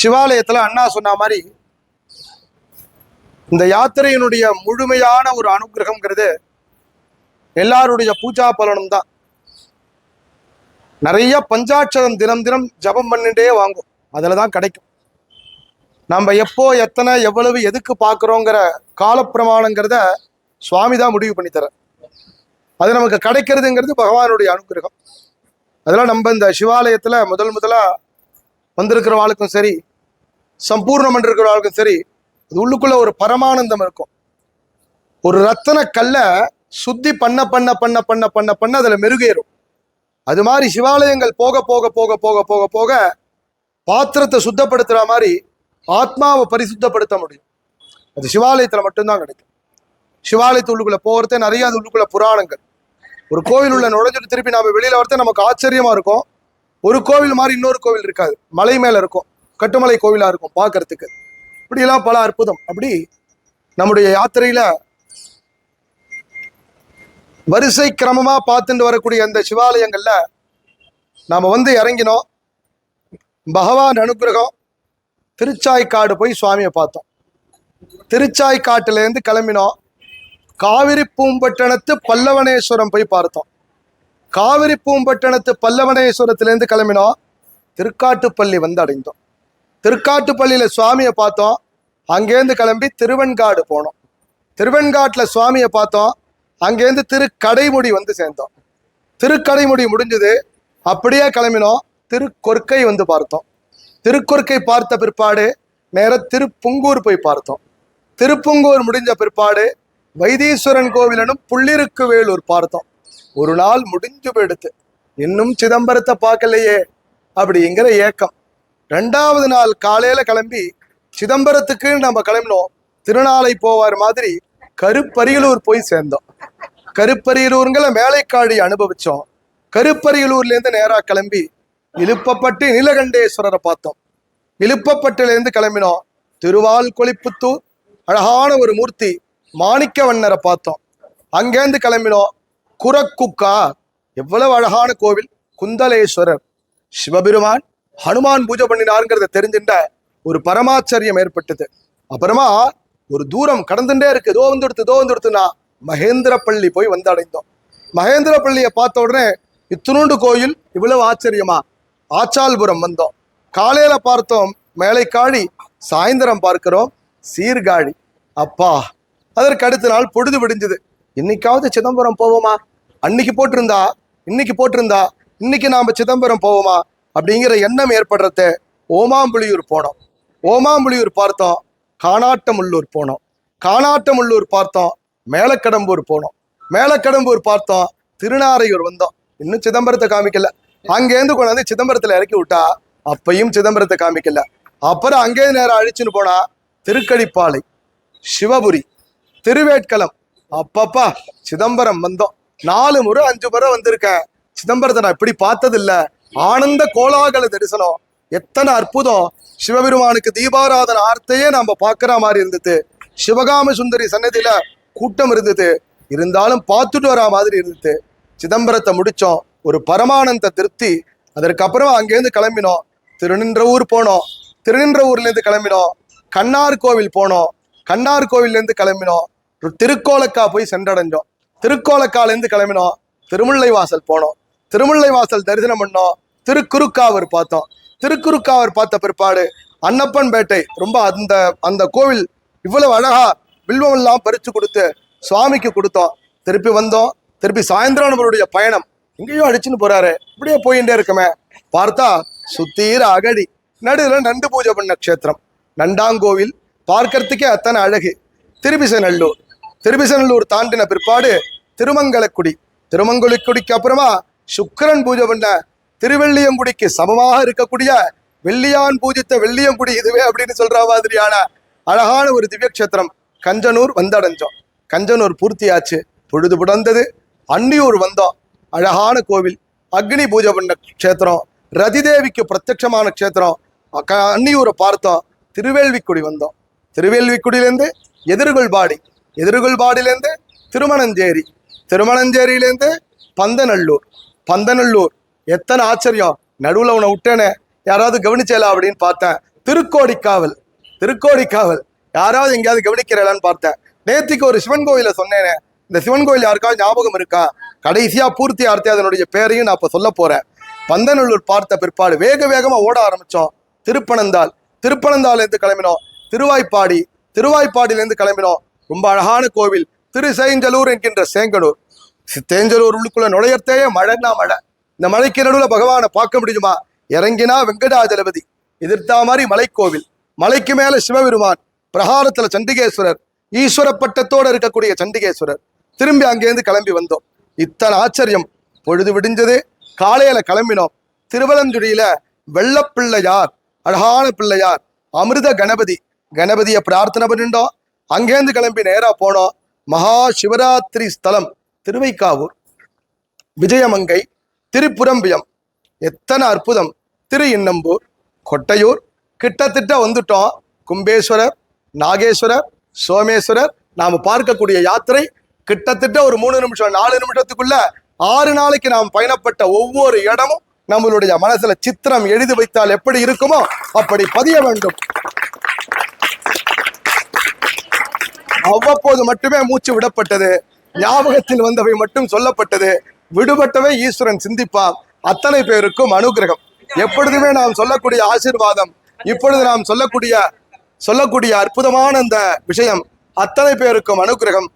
சிவாலயத்துல அண்ணா சொன்ன மாதிரி இந்த யாத்திரையினுடைய முழுமையான ஒரு அனுகிரகம்ங்கிறது எல்லாருடைய பூஜா பலனும் தான் நிறைய பஞ்சாட்சரம் தினம் தினம் ஜபம் பண்ணிட்டே வாங்கும். அதில் தான் கிடைக்கும். நம்ம எப்போ எத்தனை எவ்வளவு எதுக்கு பார்க்குறோங்கிற காலப்பிரமாணங்கிறத சுவாமி தான் முடிவு பண்ணி அது நமக்கு கிடைக்கிறதுங்கிறது பகவானுடைய அனுகிரகம். அதெல்லாம் நம்ம இந்த சிவாலயத்தில் முதல் முதலாக வந்திருக்கிறவாளுக்கும் சரி சம்பூர்ணம் இருக்கிறவர்களுக்கும் சரி அது உள்ளுக்குள்ள ஒரு பரமானந்தம் இருக்கும். ஒரு ரத்தன கல்லை சுத்தி பண்ண பண்ண பண்ண பண்ண பண்ண பண்ண அதுல மெருகேறும். அது மாதிரி சிவாலயங்கள் போக போக போக போக போக போக பாத்திரத்தை சுத்தப்படுத்துற மாதிரி ஆத்மாவை பரிசுத்தப்படுத்த முடியும். அது சிவாலயத்துல மட்டும்தான் கிடைக்கும். சிவாலயத்து உள்ளுக்குள்ள போகிறதே நிறைய அது உள்ளுக்குள்ள புராணங்கள். ஒரு கோவில் உள்ள நுழைஞ்சிட்டு திருப்பி நாம வெளியில வரது நமக்கு ஆச்சரியமா இருக்கும். ஒரு கோவில் மாதிரி இன்னொரு கோவில் இருக்காது. மலை மேல இருக்கும். கட்டுமலை கோவிலாக இருக்கும் பார்க்கறதுக்கு இப்படிலாம் பல அற்புதம். அப்படி நம்முடைய யாத்திரையில வரிசை கிரமமா பார்த்துட்டு வரக்கூடிய அந்த சிவாலயங்கள்ல நாம வந்து இறங்கினோம். பகவான் அனுகிரகம் திருச்சாய்க்காடு போய் சுவாமியை பார்த்தோம். திருச்சாய்க்காட்டிலேருந்து கிளம்பினோம். காவிரி பூம்பட்டணத்து பல்லவனேஸ்வரம் போய் பார்த்தோம். காவிரி பூம்பட்டணத்து பல்லவனேஸ்வரத்திலேருந்து கிளம்பினோம். திருக்காட்டுப்பள்ளி வந்து அடைந்தோம். திருக்காட்டுப்பள்ளியில் சுவாமியை பார்த்தோம். அங்கேருந்து கிளம்பி திருவெண்காடு போனோம். திருவெண்காட்டில் சுவாமியை பார்த்தோம். அங்கேருந்து திருக்கடைமுடி வந்து சேர்ந்தோம். திருக்கடைமுடி முடிஞ்சது. அப்படியே கிளம்பினோம். திருக்கொற்கை வந்து பார்த்தோம். திருக்கொற்கை பார்த்த பிற்பாடு நேராக திருப்புங்கூர் போய் பார்த்தோம். திருப்புங்கூர் முடிஞ்ச பிற்பாடு வைத்தீஸ்வரன் கோவிலனும் புள்ளிருக்கு வேலூர் பார்த்தோம். ஒரு நாள் முடிஞ்சு போயிடுத்து. இன்னும் சிதம்பரத்தை பார்க்கலையே. அப்படிங்கிற ஏக்கம். ரெண்டாவது நாள் காலையில கிளம்பி சிதம்பரத்துக்கு நம்ம கிளம்பினோம். திருநாளை போவார் மாதிரி கருப்பரியலூர் போய் சேர்ந்தோம். கருப்பரியலூருங்கிற மேலைக்காடி அனுபவிச்சோம். கருப்பரியலூர்லேருந்து நேராக கிளம்பி இழுப்பப்பட்டு நீலகண்டேஸ்வரரை பார்த்தோம். இழுப்பப்பட்டிலேருந்து கிளம்பினோம். திருவால் கொளிப்புத்தூர் அழகான ஒரு மூர்த்தி மாணிக்கவண்ணரை பார்த்தோம். அங்கேருந்து கிளம்பினோம். குரக்குக்கா எவ்வளவு அழகான கோவில் குந்தலேஸ்வரர் சிவபெருமான் ஹனுமான் பூஜை பண்ணினாருங்கிறத தெரிஞ்சுட்ட ஒரு பரமாச்சரியம் ஏற்பட்டது. அப்புறமா ஒரு தூரம் கடந்துட்டே இருக்கு. இதோ வந்துடுத்து இதோ வந்துடுத்துனா மகேந்திரப்பள்ளி போய் வந்து அடைந்தோம் மகேந்திரப்பள்ளியை பார்த்த உடனே இத்தினூண்டு கோயில் இவ்வளவு ஆச்சரியமா? ஆச்சால்புரம் வந்தோம். காலையில பார்த்தோம் மேலைக்காழி சாயந்தரம் பார்க்கிறோம் சீர்காழி. அப்பா அதற்கு அடுத்த நாள் பொழுது விடிஞ்சது. இன்னைக்காவது சிதம்பரம் போவோமா? அன்னைக்கு போட்டிருந்தா இன்னைக்கு போட்டிருந்தா இன்னைக்கு நாம சிதம்பரம் போவோமா? அப்படிங்கிற எண்ணம் ஏற்படுறத ஓமாம்புலியூர் போனோம். ஓமாம்புலியூர் பார்த்தோம் காணாட்டமுள்ளூர் போனோம். காணாட்டமுள்ளூர் பார்த்தோம் மேலக்கடம்பூர் போனோம். மேலக்கடம்பூர் பார்த்தோம் திருநாரையூர் வந்தோம். இன்னும் சிதம்பரத்தை காமிக்கல. அங்கேருந்து கொண்டாந்து சிதம்பரத்தில் இறக்கி விட்டா அப்பையும் சிதம்பரத்தை காமிக்கல. அப்புறம் அங்கே நேரம் அழிச்சுன்னு போனா திருக்கடிப்பாலை சிவபுரி திருவேட்களம் அப்பப்பா சிதம்பரம் வந்தோம். நாலு முறை அஞ்சு முறை வந்திருக்கேன். சிதம்பரத்தை நான் இப்படி பார்த்ததில்ல. ஆனந்த கோலாகல தரிசனம். எத்தனை அற்புதம். சிவபெருமானுக்கு தீபாராதன ஆர்த்தையே நம்ம பார்க்குற மாதிரி இருந்தது. சிவகாம சுந்தரி சன்னதியில கூட்டம் இருந்தது. இருந்தாலும் பார்த்துட்டு வரா மாதிரி இருந்தது. சிதம்பரத்தை முடித்தோம் ஒரு பரமானந்த திருப்தி. அதற்கப்புறம் அங்கேருந்து கிளம்பினோம். திருநின்ற ஊர் போனோம். திருநின்ற ஊர்லேருந்து கிளம்பினோம். கண்ணார் கோவில் போனோம். கண்ணார் கோவில்லேருந்து கிளம்பினோம். திருக்கோலக்கா போய் சென்றடைஞ்சோம். திருக்கோலக்காலேருந்து கிளம்பினோம். திருமுல்லை வாசல் போனோம். திருமுல்லை வாசல் தரிசனம் பண்ணோம். திருக்குறுக்காவர் பார்த்தோம். திருக்குறுக்காவர் பார்த்த பிற்பாடு அன்னப்பன் பேட்டை ரொம்ப அந்த அந்த கோவில் இவ்வளவு அழகா வில்வம் எல்லாம் பறித்து கொடுத்து சுவாமிக்கு கொடுத்தோம். திருப்பி வந்தோம். திருப்பி சாயந்தரம் நம்மளுடைய பயணம். எங்கேயோ அடிச்சுன்னு போறாரு. இப்படியே போயிட்டே இருக்குமே. பார்த்தா சுத்தீர அகடி. நடுவில் நண்டு பூஜை பண்ண க்ஷேத்திரம். நண்டாங்கோவில். பார்க்கறதுக்கே அத்தனை அழகு. திருபிசநல்லூர் திருபிசநல்லூர் தாண்டின பிற்பாடு திருமங்கலக்குடி. திருமங்கலக்குடிக்கு அப்புறமா சுக்கரன் பூஜை பண்ண திருவெள்ளியங்குடிக்கு சமமாக இருக்கக்கூடிய வெள்ளியான் பூஜித்த வெள்ளியங்குடி இதுவே அப்படின்னு சொல்ற மாதிரியான அழகான ஒரு திவ்ய க்ஷேத்திரம் கஞ்சனூர் வந்தடைஞ்சோம். கஞ்சனூர் பூர்த்தியாச்சு பொழுது புடந்தது அன்னியூர் வந்தோம். அழகான கோவில். அக்னி பூஜை பண்ண க்ஷேத்திரம். ரதிதேவிக்கு பிரத்யட்சமான க்ஷேத்திரம். அக்க- அன்னியூரை பார்த்தோம். திருவேள்விக்குடி வந்தோம். திருவேல்விக்குடியிலேருந்து எதிர்கொள்பாடி. எதிர்கொள்பாடியிலேருந்து திருமணஞ்சேரி. திருமணஞ்சேரியிலேருந்து பந்தநல்லூர். பந்தநல்லூர். எத்தனை ஆச்சரியம். நடுவில் உன்னை விட்டேனே. யாராவது கவனிச்சேலா அப்படின்னு பார்த்தேன். திருக்கோடிக்காவல் திருக்கோடிக்காவல் யாராவது எங்கேயாவது கவனிக்கிறீங்களான்னு பார்த்தேன். நேத்திக்கு ஒரு சிவன் கோயிலை சொன்னேனே. இந்த சிவன் கோயில் யாருக்காவது ஞாபகம் இருக்கா? கடைசியாக பூர்த்தி ஆர்த்தி அதனுடைய பேரையும் நான் இப்போ சொல்ல போகிறேன் பந்தநல்லூர் பார்த்த பிற்பாடு வேக வேகமாக ஓட ஆரம்பித்தோம் திருப்பனந்தாள். திருப்பனந்தாள்லேருந்து கிளம்பினோம். திருவாய்ப்பாடி. திருவாய்ப்பாடியிலேருந்து கிளம்பினோம். ரொம்ப அழகான கோவில். திருசேஞ்சலூர் என்கின்ற சேங்கனூர். சி- தேஞ்சலூர் உள்ளுக்குள்ள நுழையத்தையே மழைன்னா மழை. இந்த மழைக்கு நடுவில் பகவானை பார்க்க முடியுமா? இறங்கினா வெங்கடாஜலபதி எதிர்த்தா மாதிரி மலைக்கோவில் மலைக்கு மேல சிவபெருமான் பிரகாரத்துல சண்டிகேஸ்வரர் ஈஸ்வர பட்டத்தோட இருக்கக்கூடிய சண்டிகேஸ்வரர். திரும்பி அங்கேருந்து கிளம்பி வந்தோம். இத்தனை ஆச்சரியம். பொழுது விடிஞ்சது. காலையில கிளம்பினோம். திருவலஞ்சுடியில வெள்ளப்பிள்ளையார் அழகான பிள்ளையார் அமிர்த கணபதி. கணபதியை பிரார்த்தனை பண்ணிட்டோம். அங்கேருந்து கிளம்பி நேராக போனோம். மகா சிவராத்திரி ஸ்தலம். திருவைக்காவூர் விஜயமங்கை திருப்புரம்பியம் எத்தனை அற்புதம். திரு இன்னம்பூர் கொட்டையூர் கிட்டத்தட்ட வந்துட்டோம். கும்பேஸ்வரர் நாகேஸ்வரர் சோமேஸ்வரர். நாம் பார்க்கக்கூடிய யாத்திரை கிட்டத்தட்ட ஒரு மூணு நிமிஷம் நாலு நிமிஷத்துக்குள்ள ஆறு நாளைக்கு நாம் பயணப்பட்ட ஒவ்வொரு இடமும் நம்மளுடைய மனசுல சித்திரம் எழுதி வைத்தால் எப்படி இருக்குமோ அப்படி பதிய வேண்டும். அவ்வப்போது மட்டுமே மூச்சு விடப்பட்டது. ஞாபகத்தில் வந்தவை மட்டும் சொல்லப்பட்டது. விடுபட்டவை ஈஸ்வரன் சிந்திப்பான் அத்தனை பேருக்கும் அனுகிரகம். எப்பொழுதுமே நாம் சொல்லக்கூடிய ஆசீர்வாதம் இப்பொழுது நாம் சொல்லக்கூடிய சொல்லக்கூடிய அற்புதமான அந்த விஷயம் அத்தனை பேருக்கும் அனுகிரகம்.